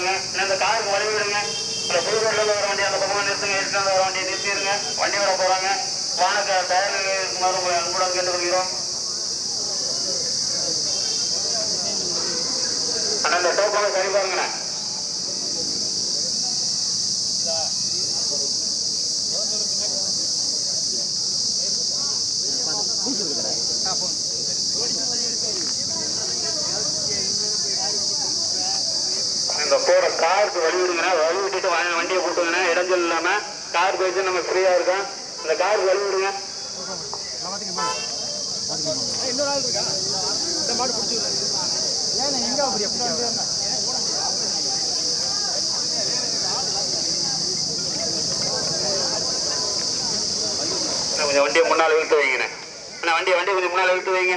போடுங்க. இன்னும் இந்த காருக்கு வழி விடுங்க. இந்த புதுக்கோட்டில் வர வண்டி அந்த பக்கமாக நிறுத்துங்க. எடுத்து வர வண்டியை நிறுத்திடுங்க வண்டி வர போகிறாங்க வானக்க டயர் இருக்குமாறு உங்களை அன்புடன் கேட்டுக்கொள்கிறோம். அண்ணா இந்த டோக்கனை சரி பாருங்கண்ணே. இந்த போற காருக்கு வழி விடுங்கண்ணா வழி விட்டுட்டு வண்டியை போட்டுங்கண்ணா இடைஞ்சல் இல்லாம கார் போயிட்டு நம்ம ஃப்ரீயா இருக்கோம். இந்த காருக்கு வழி விடுங்க கொஞ்சம் வண்டியை முன்னால் இழுத்து வைங்கண்ணே அண்ணா வண்டியை வண்டியை கொஞ்சம் முன்னால் இழுத்து வைங்க.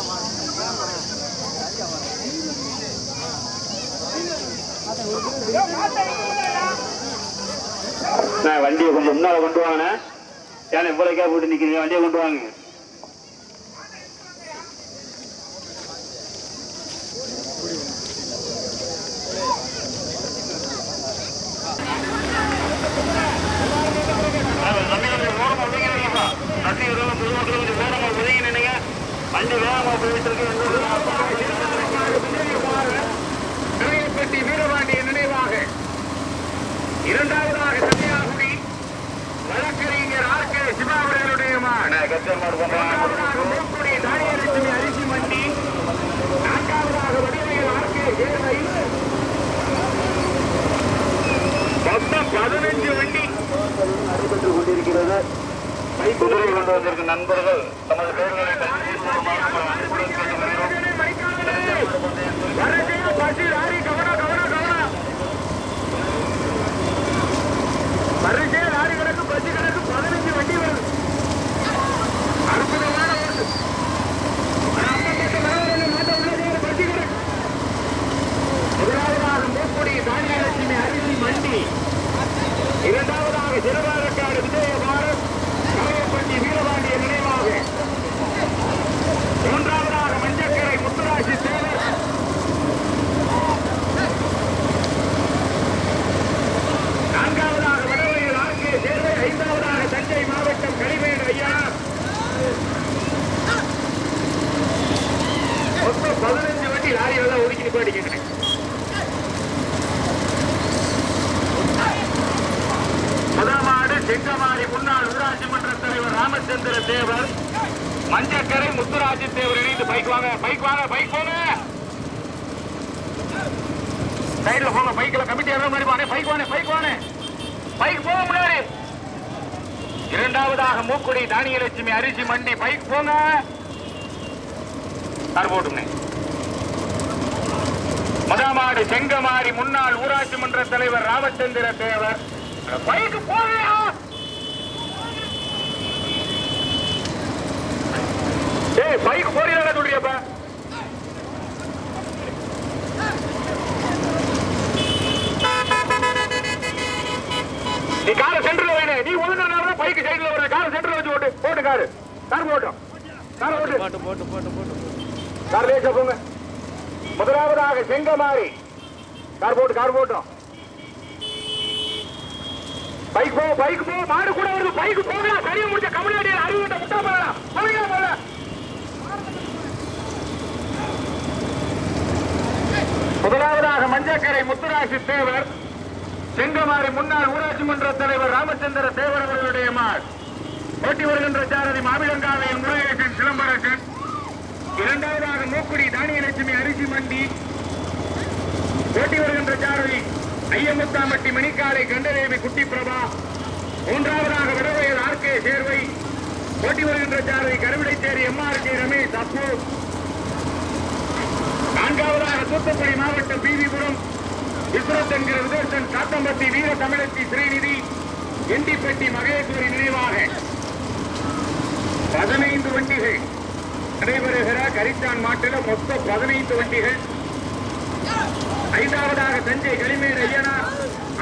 நான் வண்டியை கொஞ்சம் முன்னால கொண்டு வாங்கினேன். ஏன்னா இவ்வளவு கேப் போட்டு நிக்கிறீங்க. வண்டியை கொண்டு வாங்க வண்டி வேகமா போயிட்டு திருவையப்பட்டி வீரபாண்டிய நினைவாக இரண்டாவதாக கன்னியாகுமரி வழக்கறிஞர் ஆர் கே சிவா அவர்களுடைய மகன். மூன்றாவதாக மூக்குடி தானியலட்சுமி அரிசி மண்டி நான்காவதாக வடிவையில் ஆர் கே சேர்வை மொத்தம் பதினஞ்சு வண்டி. நடைபெற்றுக் கொண்டிருக்கிறது குதிரை கொண்டு வந்திருக்கும் நண்பர்கள் தமது பெயர்களை அன்புடன் கேட்டுக்கொள்கிறோம் வரதையா பசி லாரி கவனம் கவனம் கவனம் வரிசையா லாரி கணக்கு பஸ் கணக்கு பதினஞ்சு வண்டி வருது அற்புதமான ஓட்டு ஆனா, அப்பா மட்டும் வரவில்லை, மாட்ட உள்ளதே ஒரு பஸ் கணக்கு. முதலாவதாக மூக்குடி தானியலட்சுமி அரிசி மண்டி இரண்டாவதாக சிறுவாரக்காடு விஜயபாரத் கரையப்பட்டி வீரபாண்டிய நினைவாக மூன்றாவதாக மஞ்சக்கரை முத்துராசி தேவர் நான்காவதாக வடவையில் ஆர்கே சேர்வை ஐந்தாவதாக தஞ்சை மாவட்டம் கரிமேடு ஐயா மொத்தம் பதினஞ்சு வண்டி லாரி எல்லாம் ஒதுக்கி நிப்பாட்டிக்கிறேன் முதமாடு செங்கமாடி முன்னாள் ஊராட்சி மன்ற தலைவர் ராமச்சந்திர தேவர் மஞ்சக்கரை முத்துராஜி தேவர் இணைந்து பைக் வாங்க பைக் வாங்க பைக் போங்க சைடுல போங்க பைக்ல கமிட்டி எவ்வளவு மாதிரி வாங்க பைக் வாங்க பைக் வாங்க பைக் போக முன்னாடி இரண்டாவதாக தானியலட்சுமி அரிசி மண்டி பைக் போங்க. கார் போட்டுங்க முதமாடு செங்கமாரி முன்னாள் ஊராட்சி மன்ற தலைவர் ராமச்சந்திர தேவர். பைக் போகையா ஏய் பைக் போறீங்களா சொல்றியப்ப நீ கார சென்டர்ல வைன நீ ஒழுங்குறனால பைக் சைடுல வர கார சென்டர்ல வச்சு ஓட்டு போட்டு காரு. கார் போட்டோம் கார் ஓட்டு. போட்டு போட்டு போட்டு போட்டு கார் லேசா போங்க. முதலாவதாக செங்கமாரி. கார் போட்டு கார் போட்டோம் பைக் போ பைக் போ. மாடு கூட வருது. பைக் போகலாம். சரியா முடிச்ச கமலாடியில் அறிவிட்ட முட்டா போகலாம். போகலாம் போகல முதலாவதாக மஞ்சக்கரை முத்துராசி தேவர் செங்கமாரி முன்னாள் ஊராட்சி மன்ற தலைவர் ராமச்சந்திர தேவர் அவர்களுடைய மாள். ஓட்டி வருகின்ற சாரதி மாவிலங்காவையின் முருகேசன் சிலம்பரசன் இரண்டாவதாக மூக்குடி தானியலட்சுமி அரிசி மண்டி. ஓட்டி வருகின்ற சாரதி ஐயமுத்தாம்பட்டி மணிக்காலை கண்டதேவி குட்டி பிரபா மூன்றாவதாக வடவையல் ஆர் கே சேர்வை. ஓட்டி வருகின்ற சாரதி கருவிடைச்சேரி எம்ஆர் கே ரமேஷ் அப்பு. தூத்துக்குடி மாவட்டம் பிவிபுரம் விஸ்வத் என்கிற விதேசன் காத்தம்பட்டி வீர தமிழச்சி ஸ்ரீநிதி எண்டிப்பட்டி மகேஸ்வரி நினைவாக. பதினைந்து வண்டிகள். நடைபெறுகிற கரிச்சான் மாட்டில மொத்தம் பதினைந்து வண்டிகள். ஐந்தாவதாக தஞ்சை களிமேடு ஐயனா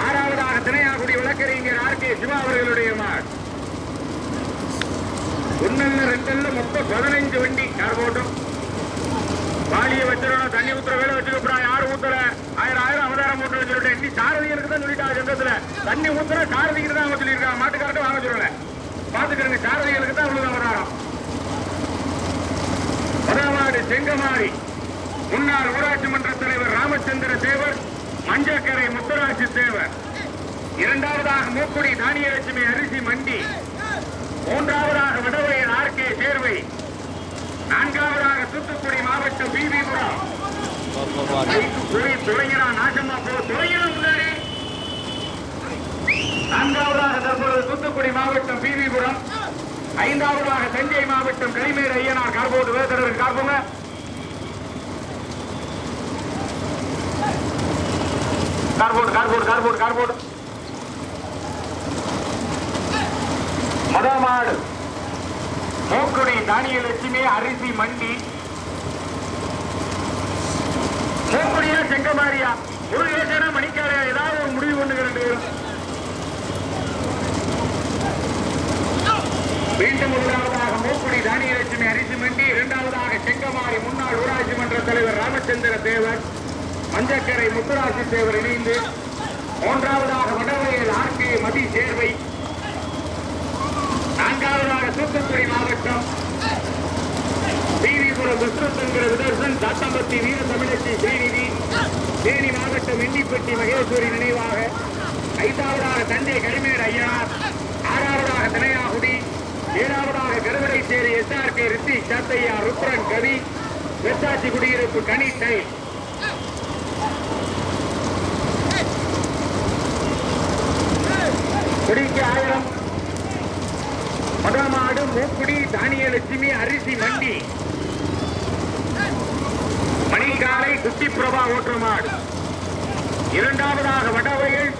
ஆறாவதாக திணையாகுடி வழக்கறிஞர் ஆர் கே சிவா அவர்களுடைய மாட் ஒன்னல்ல ரெண்டல்ல மொத்தம் பதினைஞ்சு வண்டி யார் போட்டும் வாலிய வச்சிடணும் தண்ணி ஊத்துற வேலை வச்சுக்கப்பா யார் ஊத்துற ஆயிரம் ஆயிரம் அவதாரம் போட்டு சொல்லிட்டு இன்னி சாரதிகளுக்கு தான் சொல்லிட்டா சந்தத்துல தண்ணி ஊத்துற சாரதிக்கு தான் அவங்க சொல்லியிருக்காங்க மாட்டுக்காரட்ட வாங்க சொல்லலை. பாத்துக்கிறங்க சாரதிகளுக்கு தான் அவ்வளவு அவதாரம் பதாமாடு செங்கமாரி முன்னாள் ஊராட்சி மன்ற தலைவர் ராமச்சந்திர தேவர் மஞ்சக்கரை முத்துராட்சி தேவர் இரண்டாவதாக மூக்குடி தானியலட்சுமி அரிசி மண்டி. மூன்றாவதாக வடவையர் ஆர் கே சேர்வை. நான்காவதாக தூத்துக்குடி மாவட்டம் பிபிபுரம் துறை துறையினா நாசமா போ துறையினா முன்னாடி. நான்காவதாக தற்போது தூத்துக்குடி மாவட்டம் பிவிபுரம் ஐந்தாவதாக தஞ்சை மாவட்டம் களிமேடு ஐயனார் கார்போடு வேதரர் கார்போங்க. கார்போர்டு கார்போர்டு கார்போர்டு கார்போர்டு. மதமாடு மூக்குடி தானியலட்சுமி அரிசி மண்டி. மூக்குடியா செங்கமாரியா முருகேசனா மணிக்கார ஏதாவது ஒரு முடிவு கொண்டு ரெண்டு பேரும் மீண்டும் முதலாவதாக மூக்குடி தானியலட்சுமி அரிசிமண்டி இரண்டாவதாக செங்கமாரி முன்னாள் ஊராட்சி மன்ற தலைவர் ராமச்சந்திர தேவர் மஞ்சக்கரை முத்துராசி தேவர் இணைந்து மூன்றாவதாக வடவரையில் ஆர்கே மதி சேர்வை நான்காவதாக தூக்க மாவட்டம் டிவிபுரம் விஸ்வசங்கர விதர்சன் தாத்தம்பத்தி வீர தமிழச்சி ஸ்ரீநிதி தேனி மாவட்டம் வெண்டிப்பட்டி மகேஸ்வரி நினைவாக ஐந்தாவதாக தஞ்சை கரிமேடு ஐயனார் ஆறாவதாக தினையாகுடி ஏழாவதாக கருவடை சேரி எஸ்ஆர்கே ரித்தி சாத்தையா ருத்ரன் கவி வெத்தாச்சி குடியிருப்பு கனி டை குடிக்கு ஆயிரம். மதமாடு மூக்குடி தானியலட்சுமி அரிசி மண்டி. மணிக்காலை குட்டி பிரபா ஓட்டுற மாடு இரண்டாவதாக வடவையில்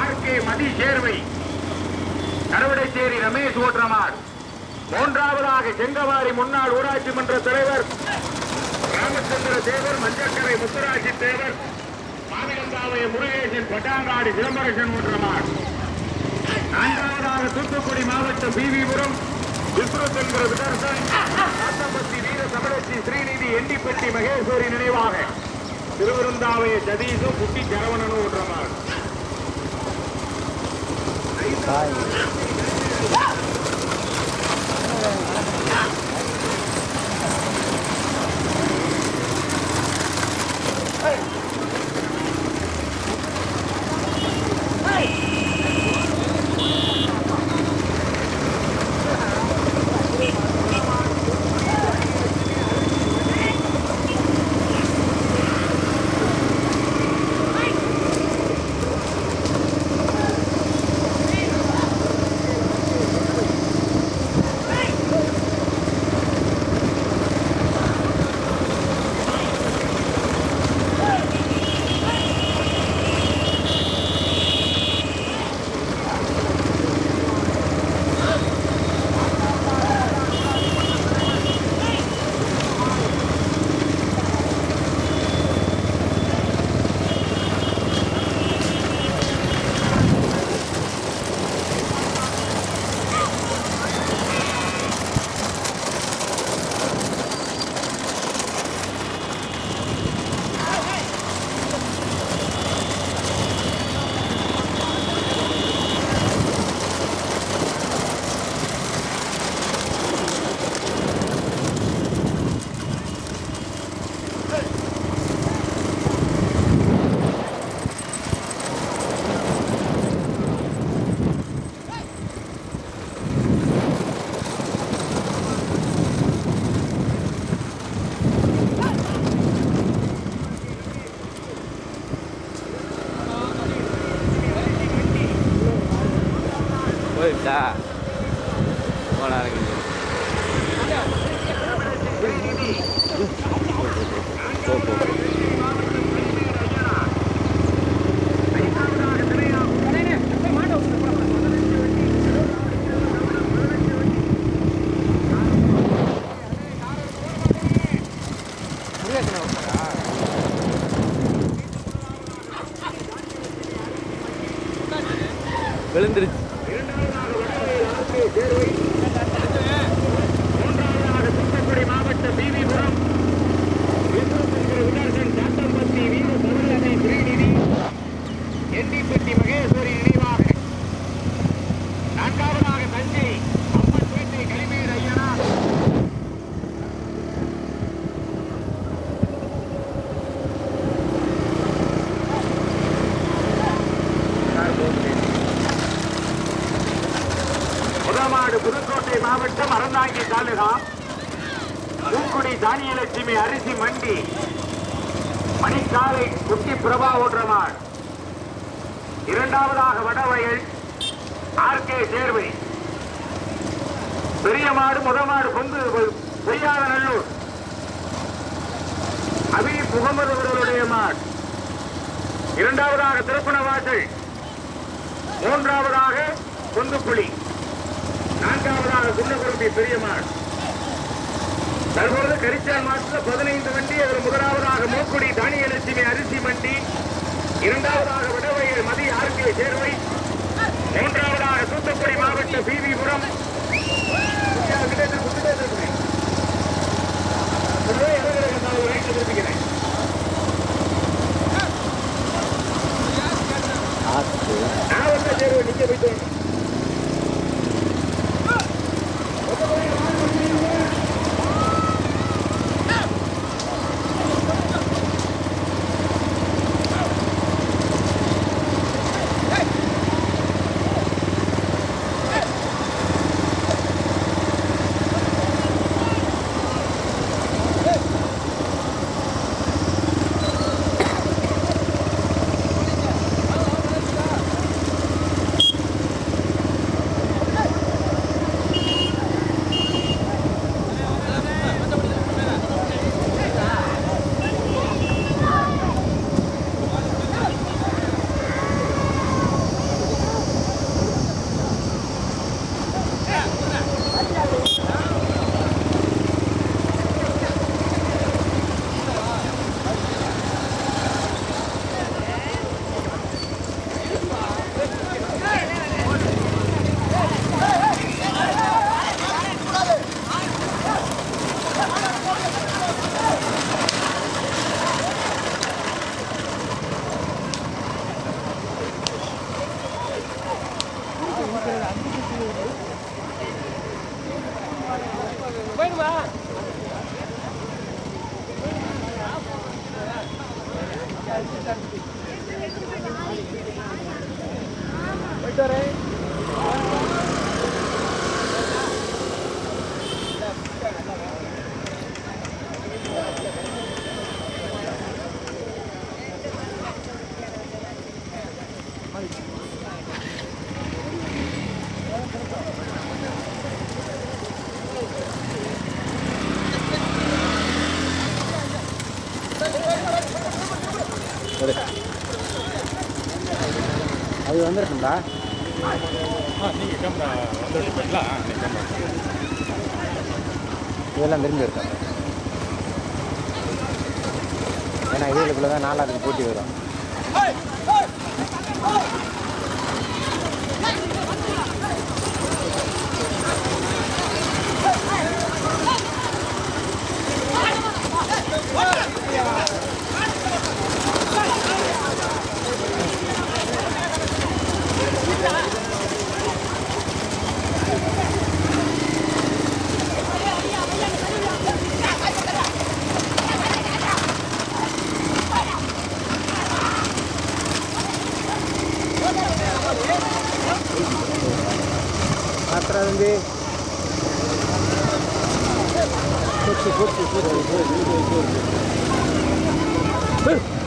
ஆர் கே மதி சேர்வை கருவடைச்சேரி ரமேஷ் ஓட்டுற மாடு மூன்றாவதாக செங்கவாரி முன்னாள் ஊராட்சி மன்ற தலைவர் ராமச்சந்திர தேவர் மஞ்சக்கரை முத்துராஜி தேவர் மாவிலங்காவைய முருகேசன் பட்டாங்காடி சிதம்பரசன் ஓட்டுற நான்காவதாக தூத்துக்குடி மாவட்டம் பிவிபுரம் விஸ்வத் என்கிற விதர்சன் வீர சமரசி ஸ்ரீநிதி எண்டிப்பட்டி மகேஸ்வரி நினைவாக. திருவிருந்தாவைய சதீஷும் குட்டி சரவணனும் விடுறமாறு போயிடுச்சா போனா இருக்குது போ போ விழுந்துருச்சு இரண்டாவதாக வடவரையில் ஆர்கே சேர்வை மூன்றாவதாக தூத்துக்குடி மாவட்ட பிவிபுரம் விஸ்வசங்கர விதர்சன் சாத்தம்பட்டி வீர சமரகதை ஸ்ரீநிதி எண்டிப்பட்டி மகேஸ்வரி நினைவாக நான்காவதாக தஞ்சை அம்மன்பேட்டை களிமேல் ஐயனா முதமாடு புதுக்கோட்டை மாவட்டம் அறந்தாங்கி தாலுகா. தூக்குடி தானியலட்சுமி அரிசி மண்டி. மணிக்காலை குட்டி பிரபா ஓற்றமாள் இரண்டாவதாக வடவயல் ஆர்கே சேர்வை. பெரிய மாடு முதமாடு கொங்கு பெய்யாத நல்லூர். அபி முகமது அவர்களுடைய மாடு. இரண்டாவதாக திருப்பணவாசல். மூன்றாவதாக குந்துப்புலி நான்காவதாக குன்னகுரும்பி பெரியமாள். தற்பொழுது கரிச்சால் மாசத்துல பதினைந்து வண்டி அதில் முதலாவதாக மூக்குடி தானியலட்சுமி அரிசி மண்டி இரண்டாவதாக வடவயல் மதி ஆர்கே சேர்வை மூன்றாவதாக தூத்துக்குடி மாவட்ட பிவிபுரம் நான் வந்து சேர்வை வந்துருக்குங்களா இதெல்லாம் திரும்பி இருக்கும் ஏன்னா இதுகளுக்குள்ள தான் நாலாவது போட்டி வரும் 하는데. 그렇지 그렇지 그렇지. 그렇지 그렇지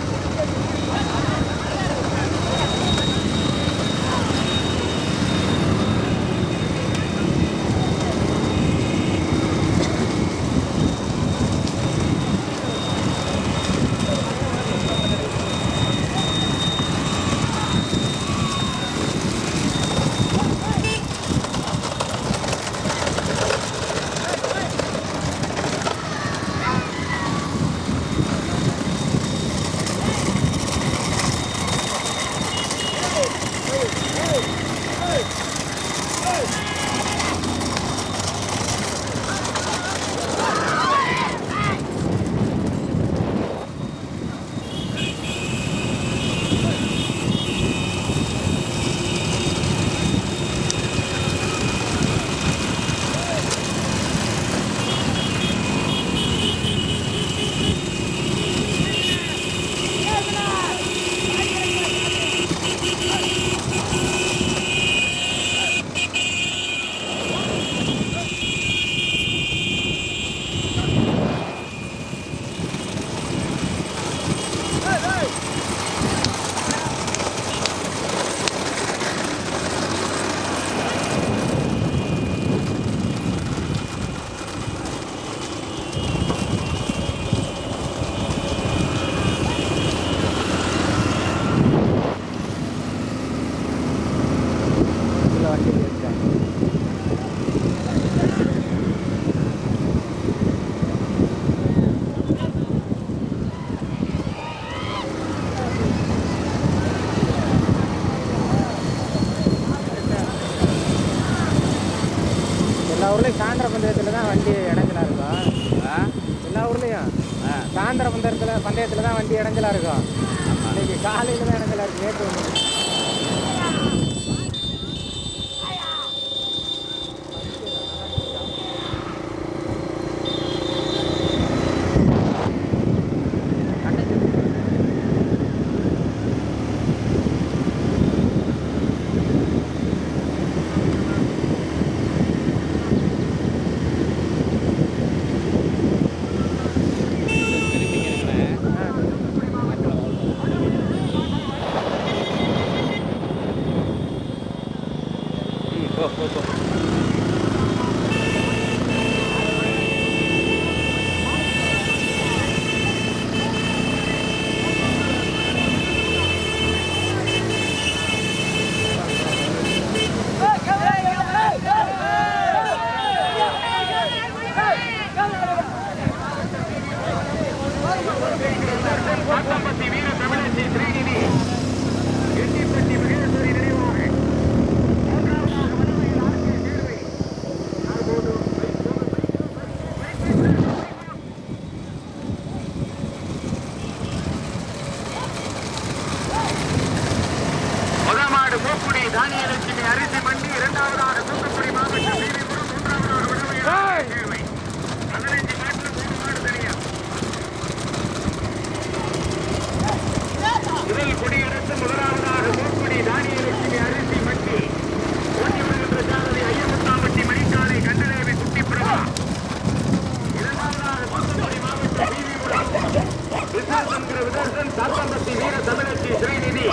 சித்தார்த் என்கிற விதர்சன் சாத்தாம்பட்டி வீர தமிழச்சி ஸ்ரீநிதி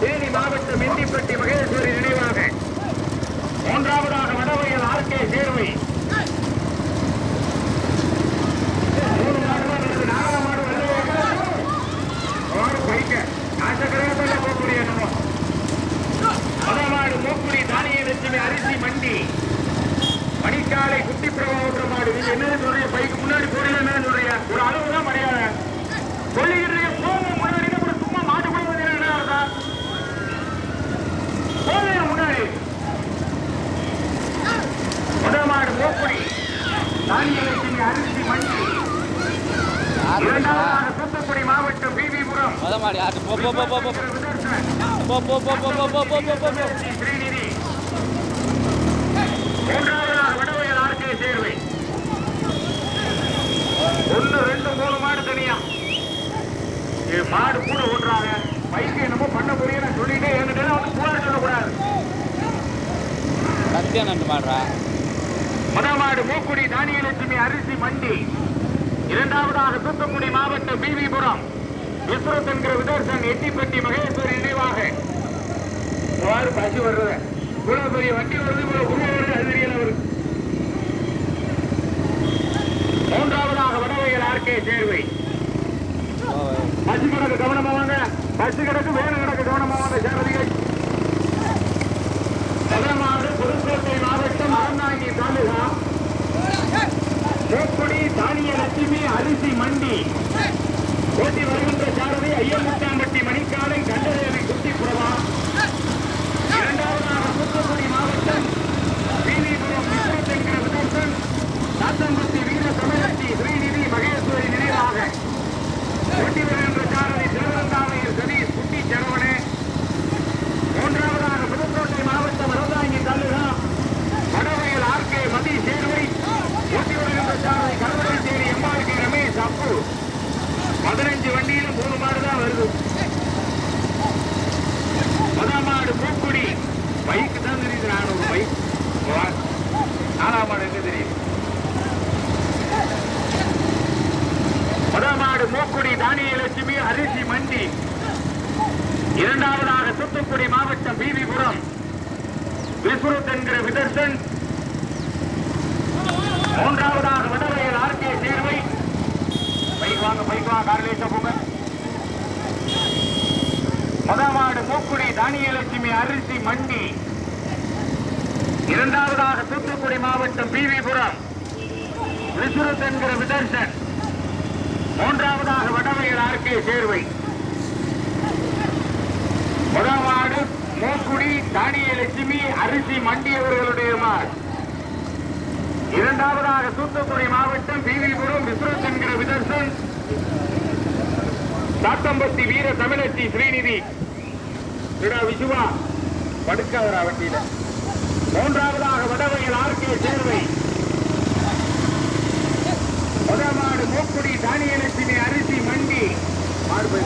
தேனி மாவட்டம் இந்திப்பட்டி மகேஸ்வரி நினைவாக. மூன்றாவதாக வடவையில் ஆர் கே சேர்வை. அரிசி மண்டி. மணிக்காலை குட்டி பிரபாவற்ற மாடு. என்ன சொல்றீங்க? பைக்கு தானியலட்சுமி அரிசி மணி இரண்டாவதாக தூத்துக்குடி மாவட்டம் பிபிபுரம் ஸ்ரீநிதி மூன்றாவதாக விடவையல் ஆர்கே சேர்வை ஒன்று ரெண்டு மூணு மாடு தனியா மாடு கூட ஓடுறாங்க பைக்கு என்னமோ பண்ண முடியும் சொல்லிட்டு என்ன அவனுக்கு கூட சொல்லக்கூடாது சத்தியம் நண்டு மாடுறா முதலாடு மூக்குடி தானியலட்சுமி அரிசி மண்டி. இரண்டாவதாக தூத்துக்குடி மாவட்டம் பிவிபுரம். விஸ்வரத் என்கிற விதர்சன் எட்டிப்பட்டி மகேஸ்வரி நினைவாக. யாரு பசி வர்றது இவ்வளவு பெரிய வண்டி வருது இவ்வளவு உருவ வருது அது தெரியல மூன்றாவதாக வடவையில் ஆர்கே சேர்வை. பசி கிடக்கு கவனமா வாங்க. பசி கிடக்கு வேணும். லட்சுமி அரிசி மண்டி அவர்களுடைய மார். இரண்டாவதாக தூத்துக்குடி மாவட்டம் பீவிபுரம் விஸ்வத் என்கிற விதர்சன். சாத்தம்பத்தி வீர தமிழச்சி ஸ்ரீநிதி. விசுவா படுக்கவரா வட்டியில மூன்றாவதாக வடவையில் ஆர்கே சேர்வை. முதமாடு மூக்குடி தானியலட்சுமி அரிசி மண்டி. மாறுபை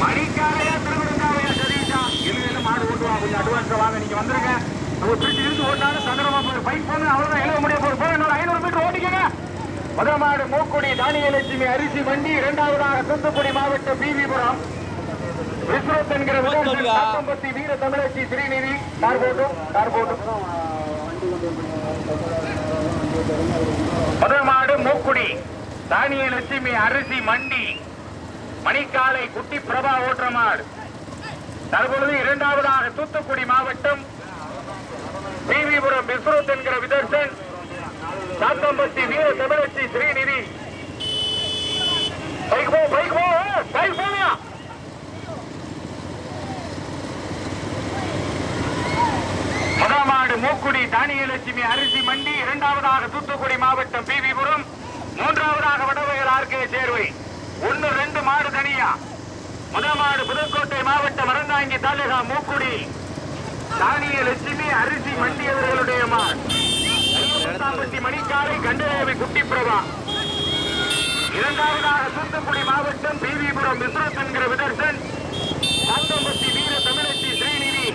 மணிக்காலையா திருவிழந்தாவையா சதீஷா என்ன என்ன மாடு ஓட்டுவா கொஞ்சம் அட்வான்ஸ் வாங்க நீங்க வந்துருங்க நம்ம பிரிச்சு இருந்து ஓட்டாலும் சந்திரமா போய் பைக் போன அவ்வளவுதான் எழுத முடிய போய் போய் இன்னொரு ஐநூறு மீட்டர் ஓட்டிக்கங்க முதல் மாடு மூக்குடி தானியலட்சுமி அரிசி வண்டி இரண்டாவதாக தூத்துக்குடி மாவட்டம் பிவிபுரம் விஸ்வத் என்கிற சொல்லுங்க. வீர தமிழச்சி ஸ்ரீநிதி கார் போட்டும் கார் போட்டும் மதமாடு மூக்குடி மூக்குடி தானியலட்சுமி அரிசி மண்டி மணிக்காலை குட்டி பிரபா ஓட்டுற மாடு தற்பொழுது இரண்டாவதாக தூத்துக்குடி மாவட்டம் பிவிபுரம் விஸ்வத் என்கிற விதர்சன் சாத்தம்பட்டி வீர தமிழச்சி ஸ்ரீநிதி. பைக் போ பைக் போ பைக் போனியா முதமாடு மூக்குடி தானியலட்சுமி அரிசி மண்டி இரண்டாவதாக தூத்துக்குடி மாவட்டம் பிவிபுரம் மூன்றாவதாக வடவயல் ஆர்கே சேர்வை. ஒன்னு ரெண்டு மாடு தனியா? முதமாடு புதுக்கோட்டை மாவட்டம் மரந்தாங்கி தாலுகா மூக்குடி. தானியலட்சுமி அரிசி மண்டி அவர்களுடைய மாடு. மணிக்காலை கண்டதேவி குட்டி பிரபா இரண்டாவதாக தூத்துக்குடி மாவட்டம் பிவிபுரம் விஸ்வத் என்கிற விதர்சன் சாத்தம்பட்டி வீர தமிழச்சி ஸ்ரீநிதி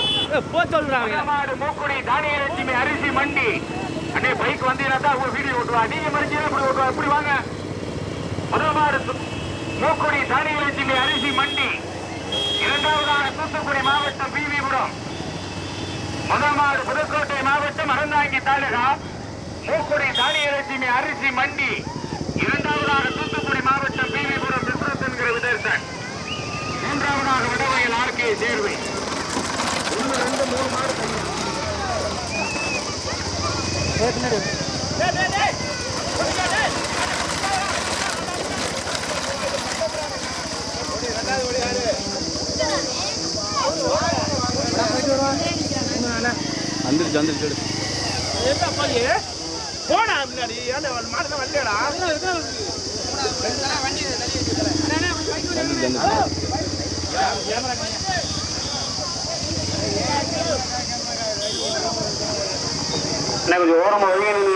ஏய், போ சொல்றாங்க. மாடு மூக்குடி தானியலட்சுமி அரிசி மண்டி. அண்ணே பைக் வந்தீங்கன்னா தான் உங்க வீடியோ ஓட்டுவா? நீங்க மறிச்சீங்கன்னா இப்படி ஓட்டுவா? இப்படி வாங்க. முதல் மாடு து- மூக்குடி அரிசி மண்டி. இரண்டாவதான தூத்துக்குடி மாவட்டம் பிவிபுரம் முதல் மாடு புதுக்கோட்டை மாவட்டம் அறந்தாங்கி தாலுகா. மூக்குடி தானிய தானியலட்சுமி அரிசி மண்டி. இரண்டாவதாக தூத்துக்குடி மாவட்டம் பிவிபுரம் விஸ்வத் என்கிற விதர்சன். மூன்றாவதாக விடவையில் ஆர்கே சேர்வை ரெண்டு மூணு மாடு வந்துருச்சு வந்துருச்சு. என்ன முன்னாடி மாடு தான் வரலடா வந்துருச்சு எனக்கு என்ன